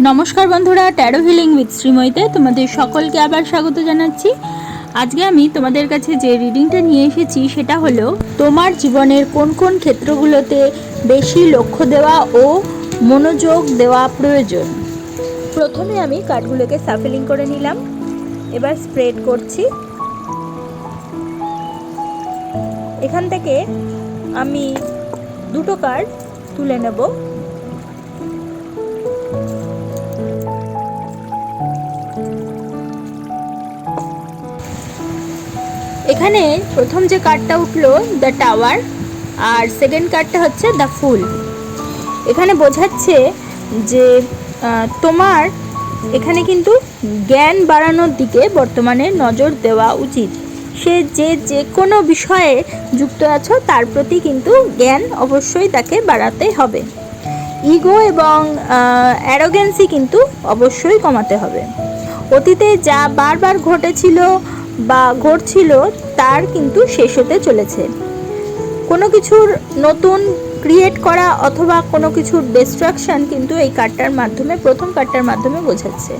নমস্কার বন্ধুরা taro healing with শ্রীময়ীতে তোমাদের সকলকে আবার স্বাগত জানাচ্ছি। আজকে আমি তোমাদের কাছে যে রিডিংটা নিয়ে এসেছি, সেটা হলো, তোমার জীবনের কোন কোন ক্ষেত্রগুলোতে বেশি লক্ষ্য দেওয়া ও মনোযোগ দেওয়া প্রয়োজন? প্রথমে আমি কার্ডগুলোকে সাফেলিং করে নিলাম। এবার স্প্রেড করছি। এখান থেকে আমি দুটো কার্ড তুলে নেব। এখানে প্রথম যে কার্ডটা উঠল দ্য টাওয়ার আর সেকেন্ড কার্ডটা হচ্ছে দ্য ফুল। এখানে বোঝাচ্ছে যে তোমার এখানে কিন্তু জ্ঞান বাড়ানোর দিকে বর্তমানে নজর দেওয়া উচিত। সে যে যে কোনো বিষয়ে যুক্ত আছো, তার প্রতি কিন্তু জ্ঞান অবশ্যই তাকে বাড়াতে হবে। ইগো এবং অ্যারোগেন্সি কিন্তু অবশ্যই কমাতে হবে। অতীতে যা বারবার ঘটেছিল বা ঘটছিল, তার কিন্তু শেষ হতে চলেছে। কোনো কিছুর নতুন ক্রিয়েট করা অথবা কোনো কিছুর ডিস্ট্রাকশন কিন্তু এই কার্ডটার মাধ্যমে, প্রথম কার্ডটার মাধ্যমে বোঝাচ্ছে।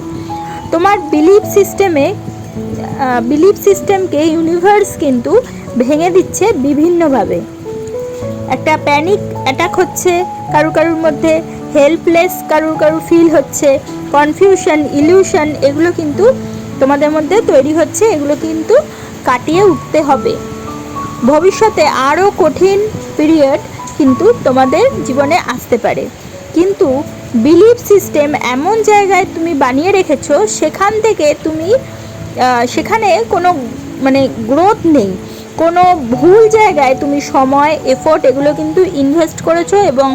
তোমার বিলিফ সিস্টেমে বিলিফ সিস্টেমকে ইউনিভার্স কিন্তু ভেঙে দিচ্ছে বিভিন্নভাবে। একটা প্যানিক অ্যাটাক হচ্ছে কারু কারুর মধ্যে হেল্পলেস কারুর কারুর ফিল হচ্ছে কনফিউশন ইলিউশন এগুলো কিন্তু তোমাদের মধ্যে তৈরি হচ্ছে, এগুলো কিন্তু কাটিয়ে উঠতে হবে। ভবিষ্যতে আরও কঠিন পিরিয়ড কিন্তু তোমাদের জীবনে আসতে পারে। কিন্তু বিলিভ সিস্টেম এমন জায়গায় তুমি বানিয়ে রেখেছো, সেখান থেকে তুমি সেখানে কোনো মানে গ্রোথ নেই। কোনো ভুল জায়গায় তুমি সময় এফোর্ট এগুলো কিন্তু ইনভেস্ট করেছ এবং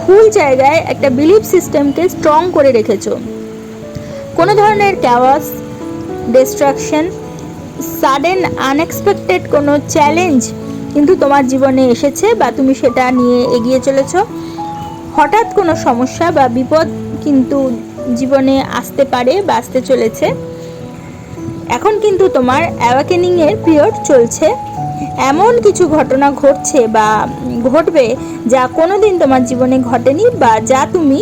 ভুল জায়গায় একটা বিলিভ সিস্টেমকে স্ট্রং করে রেখেছো। কোনো ধরনের ক্যাওয়াস ডিস্ট্রাকশন সাডেন আনএক্সপেক্টেড কোনো চ্যালেঞ্জ কিন্তু তোমার জীবনে এসেছে বা তুমি সেটা নিয়ে এগিয়ে চলেছ। হঠাৎ কোনো সমস্যা বা বিপদ কিন্তু জীবনে আসতে পারে বা আসতে চলেছে। এখন কিন্তু তোমার অ্যাওয়াকেনিংয়ের পিরিয়ড চলছে। এমন কিছু ঘটনা ঘটছে বা ঘটবে যা কোনো দিন তোমার জীবনে ঘটেনি বা যা তুমি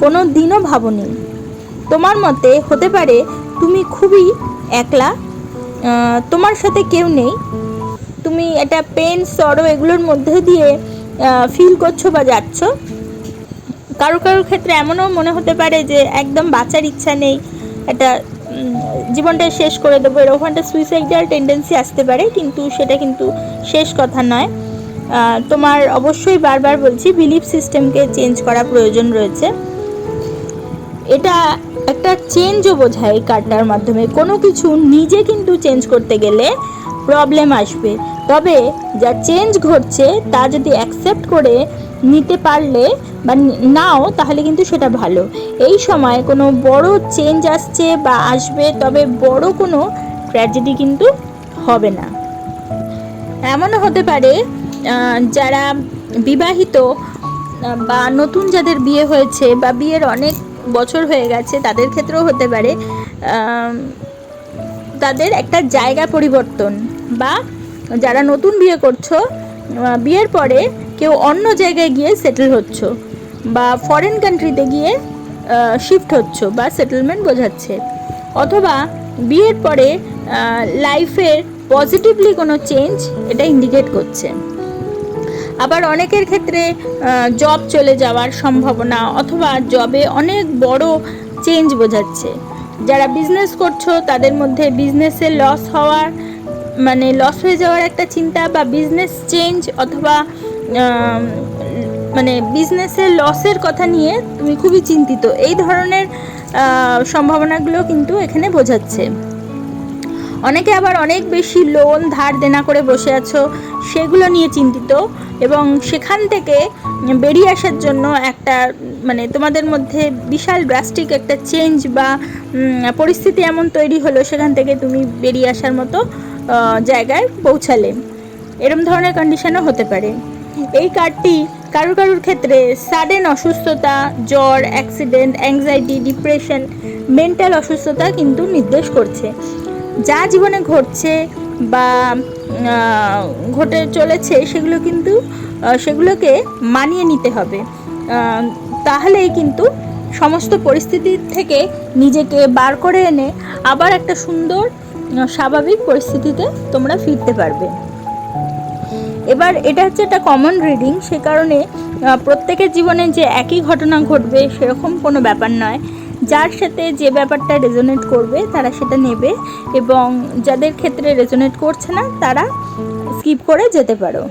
কোনো দিনও ভাবনি। তোমার মতে হতে পারে তুমি খুবই একলা? তোমার সাথে কেউ নেই? তুমি এটা পেন সরো এগুলোর মধ্যে দিয়ে ফিল করছ বা যাচ্ছ? কারও কারোর ক্ষেত্রে এমনও মনে হতে পারে যে একদম বাঁচার ইচ্ছা নেই উম, জীবনটা শেষ করে দেবো। এরকম একটা সুইসাইডাল টেন্ডেন্সি আসতে পারে কিন্তু সেটা কিন্তু শেষ কথা নয়। তোমার অবশ্যই বারবার বলছি বিলিফ সিস্টেমকে চেঞ্জ করা প্রয়োজন রয়েছে। এটা একটা চেঞ্জও বোঝায় এই কার্ডটার মাধ্যমে। কোনো কিছু নিজে কিন্তু চেঞ্জ করতে গেলে প্রবলেম আসবে। তবে যা চেঞ্জ ঘটছে, তা যদি অ্যাকসেপ্ট করে নিতে পারলে বা নাও, তাহলে কিন্তু সেটা ভালো। এই সময় কোনো বড় চেঞ্জ আসছে বা আসবে, তবে বড় কোনো ট্র্যাজেডি কিন্তু হবে না। এমনও হতে পারে যারা বিবাহিত, বা নতুন যাদের বিয়ে হয়েছে বা বিয়ের অনেক বছর হয়ে গেছে, তাদের ক্ষেত্রেও হতে পারে তাদের একটা জায়গা পরিবর্তন বা যারা নতুন বিয়ে করছ বিয়ের পরে কেউ অন্য জায়গায় গিয়ে সেটেল হচ্ছ বা ফরেন কান্ট্রিতে গিয়ে শিফট হচ্ছ বা সেটেলমেন্ট বোঝাচ্ছে। অথবা বিয়ের পরে লাইফের পজিটিভলি কোনো চেঞ্জ এটা ইন্ডিকেট করছে। আবার অনেকের ক্ষেত্রে জব চলে যাওয়ার সম্ভাবনা অথবা জবে অনেক বড় চেঞ্জ বোঝাচ্ছে। যারা বিজনেস করছ, তাদের মধ্যে বিজনেসে লস হওয়ার মানে লস হয়ে যাওয়ার একটা চিন্তা বা বিজনেস চেঞ্জ অথবা মানে বিজনেসের লসের কথা নিয়ে তুমি খুবই চিন্তিত। এই ধরনের সম্ভাবনাগুলো কিন্তু এখানে বোঝাচ্ছে। অনেকে আবার অনেক বেশি লোন, ধার দেনা করে বসে আছো, সেগুলো নিয়ে চিন্তিত এবং সেখান থেকে বেরিয়ে আসার জন্য একটা মানে তোমাদের মধ্যে বিশাল ড্রাস্টিক একটা চেঞ্জ বা পরিস্থিতি এমন তৈরি হলো সেখান থেকে তুমি বেরিয়ে আসার মতো জায়গায় পৌঁছালে। এরম ধরনের কন্ডিশনও হতে পারে। এই কার্ডটি কারোর কারোর ক্ষেত্রে সাডেন অসুস্থতা, জ্বর অ্যাক্সিডেন্ট অ্যাংজাইটি ডিপ্রেশন মেন্টাল অসুস্থতা কিন্তু নির্দেশ করছে। যা জীবনে ঘটছে বা ঘটে চলেছে সেগুলো কিন্তু সেগুলোকে মানিয়ে নিতে হবে। তাহলেই কিন্তু সমস্ত পরিস্থিতি থেকে নিজেকে বার করে এনে আবার একটা সুন্দর স্বাভাবিক পরিস্থিতিতে তোমরা ফিরতে পারবে। এবার এটা হচ্ছে একটা কমন রিডিং সে কারণে প্রত্যেকের জীবনে যে একই ঘটনা ঘটবে সেরকম কোনো ব্যাপার নয়। যার সাথে যে ব্যাপারটা রেজোনেট করবে, তারা সেটা নেবে এবং যাদের ক্ষেত্রে রেজোনেট করছে না, তারা স্কিপ করে যেতে পারো।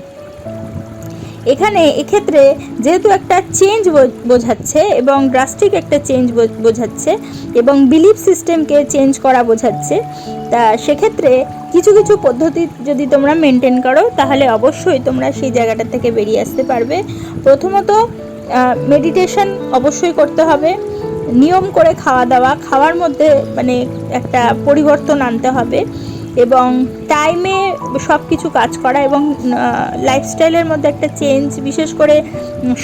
এখানে এক্ষেত্রে যেহেতু একটা চেঞ্জ বোঝাচ্ছে এবং ড্রাস্টিক একটা চেঞ্জ বোঝাচ্ছে এবং বিলিফ সিস্টেমকে চেঞ্জ করা বোঝাচ্ছে, তা সেক্ষেত্রে কিছু কিছু পদ্ধতি যদি তোমরা মেনটেন করো, তাহলে অবশ্যই তোমরা সেই জায়গাটা থেকে বেরিয়ে আসতে পারবে। প্রথমত মেডিটেশন অবশ্যই করতে হবে। নিয়ম করে খাওয়া দাওয়া, খাওয়ার মধ্যে মানে একটা পরিবর্তন আনতে হবে এবং টাইমে সব কিছু কাজ করা এবং লাইফস্টাইলের মধ্যে একটা চেঞ্জ বিশেষ করে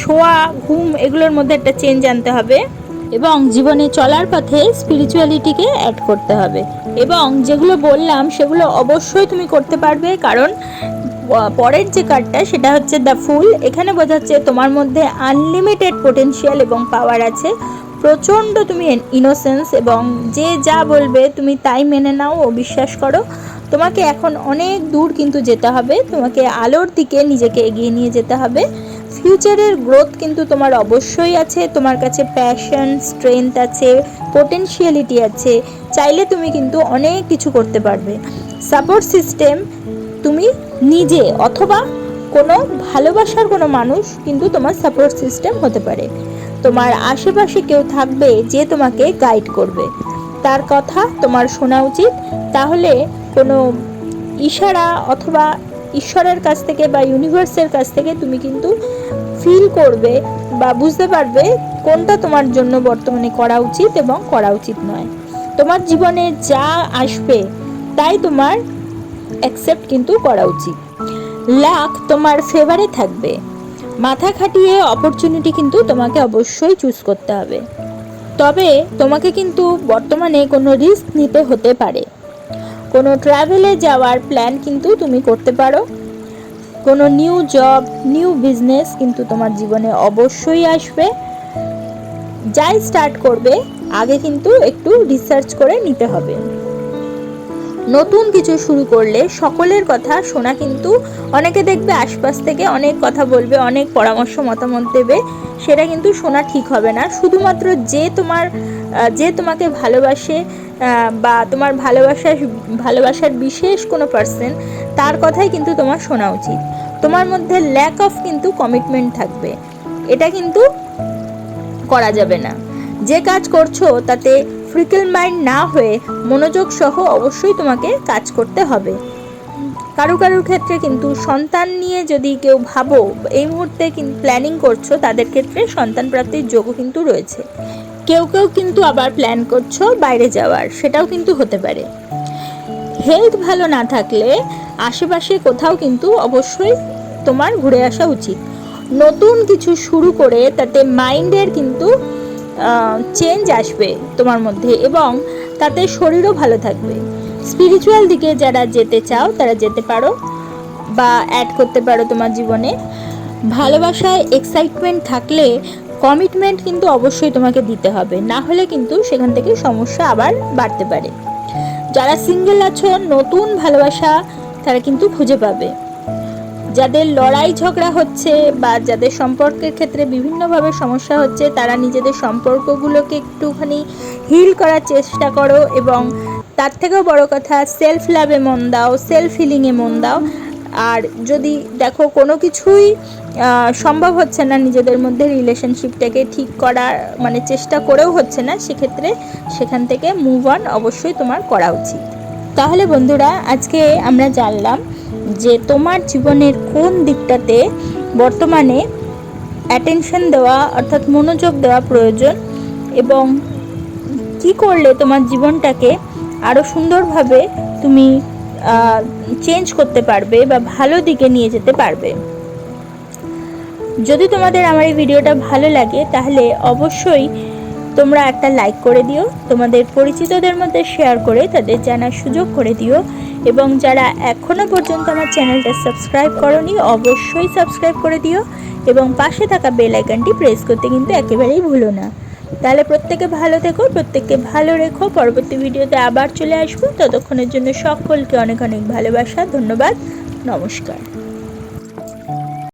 শোয়া, ঘুম এগুলোর মধ্যে একটা চেঞ্জ আনতে হবে এবং জীবনে চলার পথে স্পিরিচুয়ালিটিকে অ্যাড করতে হবে এবং যেগুলো বললাম সেগুলো অবশ্যই তুমি করতে পারবে কারণ পরের যে কার্ডটা সেটা হচ্ছে দ্য ফুল এখানে বোঝাচ্ছে তোমার মধ্যে আনলিমিটেড পোটেনশিয়াল এবং পাওয়ার আছে। প্রচণ্ড তুমি ইনোসেন্স এবং যে যা বলবে তুমি তাই মেনে নাও ও বিশ্বাস করো। তোমাকে এখন অনেক দূর কিন্তু যেতে হবে। তোমাকে আলোর দিকে নিজেকে এগিয়ে নিয়ে যেতে হবে। ফিউচারের গ্রোথ কিন্তু তোমার অবশ্যই আছে। তোমার কাছে প্যাশন স্ট্রেংথ আছে পোটেনশিয়ালিটি আছে। চাইলে তুমি কিন্তু অনেক কিছু করতে পারবে। সাপোর্ট সিস্টেম তুমি নিজে অথবা কোনো ভালোবাসার কোনো মানুষ কিন্তু তোমার সাপোর্ট সিস্টেম হতে পারে। তোমার আশেপাশে কেউ থাকবে যে তোমাকে গাইড করবে। তার কথা তোমার শোনা উচিত। তাহলে কোনো ইশারা অথবা ঈশ্বরের কাছ থেকে বা ইউনিভার্সের কাছ থেকে তুমি কিন্তু ফিল করবে বা বুঝতে পারবে কোনটা তোমার জন্য বর্তমানে করা উচিত এবং করা উচিত নয়। তোমার জীবনে যা আসবে, তাই তোমার অ্যাকসেপ্ট কিন্তু করা উচিত। লাক তোমার ফেভারে থাকবে। মাথা খাটিয়ে অপরচুনিটি কিন্তু তোমাকে অবশ্যই চুজ করতে হবে। তবে তোমাকে কিন্তু বর্তমানে কোনো রিস্ক নিতে হতে পারে। কোনো ট্রাভেলে যাওয়ার প্ল্যান কিন্তু তুমি করতে পারো। কোনো নিউ জব নিউ বিজনেস কিন্তু তোমার জীবনে অবশ্যই আসবে। যাই স্টার্ট করবে, আগে কিন্তু একটু রিসার্চ করে নিতে হবে। নতুন কিছু শুরু করলে সকলের কথা শোনা কিন্তু অনেকে দেখবে আশপাশ থেকে অনেক কথা বলবে, অনেক পরামর্শ মতামত দেবে, সেটা কিন্তু শোনা ঠিক হবে না। শুধুমাত্র যে তোমার যে তোমাকে ভালোবাসে বা তোমার ভালোবাসার ভালোবাসার বিশেষ কোনো পার্সন তার কথাই কিন্তু তোমার শোনা উচিত। তোমার মধ্যে ল্যাক অফ কিন্তু কমিটমেন্ট থাকবে। এটা কিন্তু করা যাবে না। যে কাজ করছ তাতে ফ্রিকেল মাইন্ড না হয়ে মনোযোগ সহ অবশ্যই তোমাকে কাজ করতে হবে। কারও কারোর ক্ষেত্রে কিন্তু সন্তান নিয়ে যদি কেউ ভাবো, এই মুহূর্তে প্ল্যানিং করছ, তাদের ক্ষেত্রে সন্তান প্রাপ্তির যোগও কিন্তু রয়েছে। কেউ কেউ কিন্তু আবার প্ল্যান করছ বাইরে যাওয়ার, সেটাও কিন্তু হতে পারে। হেলথ ভালো না থাকলে আশেপাশে কোথাও কিন্তু অবশ্যই তোমার ঘুরে আসা উচিত। নতুন কিছু শুরু করে তাতে মাইন্ডের কিন্তু চেঞ্জ আসবে তোমার মধ্যে এবং তাতে শরীরও ভালো থাকবে। স্পিরিচুয়াল দিকে যারা যেতে চাও, তারা যেতে পারো বা অ্যাড করতে পারো তোমার জীবনে। ভালোবাসায় এক্সাইটমেন্ট থাকলে কমিটমেন্ট কিন্তু অবশ্যই তোমাকে দিতে হবে, না হলে কিন্তু সেখান থেকে সমস্যা আবার বাড়তে পারে। যারা সিঙ্গেল আছো, নতুন ভালোবাসা তারা কিন্তু খুঁজে পাবে। যাদের লড়াই ঝগড়া হচ্ছে বা যাদের সম্পর্কের ক্ষেত্রে বিভিন্নভাবে সমস্যা হচ্ছে, তারা নিজেদের সম্পর্কগুলোকে একটুখানি হিল করার চেষ্টা করো এবং তার থেকেও বড় কথা সেলফ লাভে মন দাও সেলফ হিলিংয়ে মন দাও। আর যদি দেখো কোনো কিছুই সম্ভব হচ্ছে না নিজেদের মধ্যে রিলেশনশিপটাকে ঠিক করার মানে চেষ্টা করেও হচ্ছে না, সেক্ষেত্রে সেখান থেকে মুভ অন অবশ্যই তোমার করা উচিত। তাহলে বন্ধুরা, আজকে আমরা জানলাম যে তোমার জীবনের কোন দিকটাতে বর্তমানে অ্যাটেনশন দেওয়া, অর্থাৎ মনোযোগ দেওয়া প্রয়োজন এবং কি করলে তোমার জীবনটাকে আরও সুন্দরভাবে তুমি চেঞ্জ করতে পারবে বা ভালো দিকে নিয়ে যেতে পারবে। যদি তোমাদের আমার এই ভিডিওটা ভালো লাগে, তাহলে অবশ্যই তোমরা একটা লাইক করে দিও, তোমাদের পরিচিতদের মধ্যে শেয়ার করে তাদের জানার সুযোগ করে দিও এবং যারা এখনও পর্যন্ত আমার চ্যানেলটা সাবস্ক্রাইব করনি, অবশ্যই সাবস্ক্রাইব করে দিও এবং পাশে থাকা বেল আইকনটি প্রেস করতে কিন্তু একেবারেই ভুলো না। তাহলে প্রত্যেকে ভালো থেকো, প্রত্যেককে ভালো রেখো। পরবর্তী ভিডিওতে আবার চলে আসব। ততক্ষণের জন্য সকলকে অনেক অনেক ভালোবাসা, ধন্যবাদ, নমস্কার।